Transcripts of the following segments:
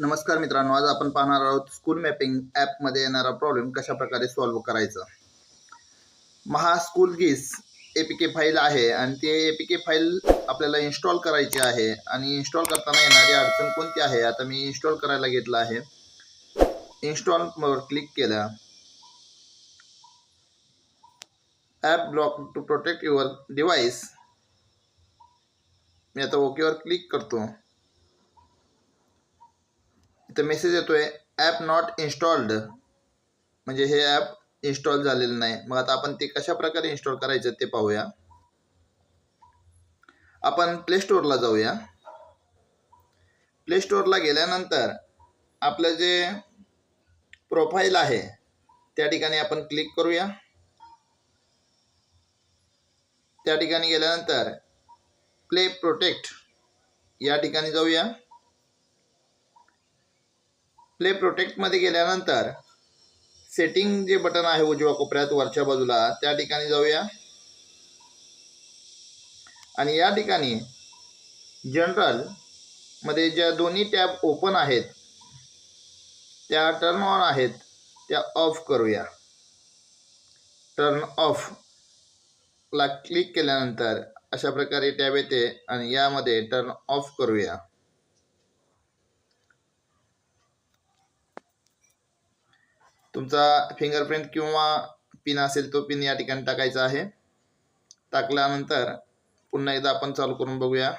नमस्कार मित्रांनो आज आपण पाहणार आहोत स्कूल मॅपिंग ॲपमध्ये येणारा प्रॉब्लेम कशा प्रकारे सॉल्व्ह करायचा. महा स्कूल गीस ए पी के फाईल आहे आणि ते ए पी के फाईल आपल्याला इन्स्टॉल करायची आहे आणि इन्स्टॉल करताना येणारी अडचण कोणती आहे आता मी इन्स्टॉल करायला घेतलं आहे. इन्स्टॉलवर क्लिक केलं. App block to protect your device मी आता ओकेवर क्लिक करतो. इथं मेसेज येतोय ॲप नॉट इन्स्टॉल्ड म्हणजे हे ॲप इन्स्टॉल झालेलं नाही. मग आता आपण ते कशा प्रकारे इन्स्टॉल करायचं ते पाहूया. आपण प्ले स्टोअरला जाऊया. प्ले स्टोअरला गेल्यानंतर आपलं जे प्रोफाईल आहे त्या ठिकाणी आपण क्लिक करूया. त्या ठिकाणी गेल्यानंतर प्ले प्रोटेक्ट या ठिकाणी जाऊया. प्ले प्रोटेक्टमध्ये गेल्यानंतर सेटिंग जे बटन आहे उजव्या कोपऱ्यात वरच्या बाजूला त्या ठिकाणी जाऊया. आणि या ठिकाणी जनरलमध्ये ज्या दोन्ही टॅब ओपन आहेत त्या टर्न ऑन आहेत त्या ऑफ करूया. टर्न ऑफ ला क्लिक केल्यानंतर अशा प्रकारे टॅब येते आणि यामध्ये टर्न ऑफ करूया. तुमचा फिंगरप्रिंट किंवा पिन असेल तो पिन या ठिकाणी टाकायचा आहे. टाकल्यानंतर पुन्हा एकदा आपण चालू करून बघूया.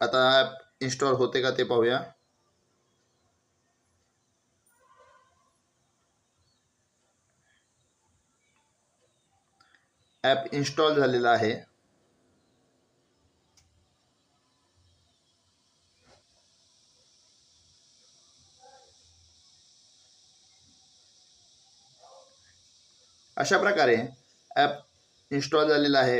आता ॲप इन्स्टॉल होते का ते पाहूया. ॲप इन्स्टॉल झालेला आहे. अशा प्रकारे ॲप इन्स्टॉल झालेला आहे.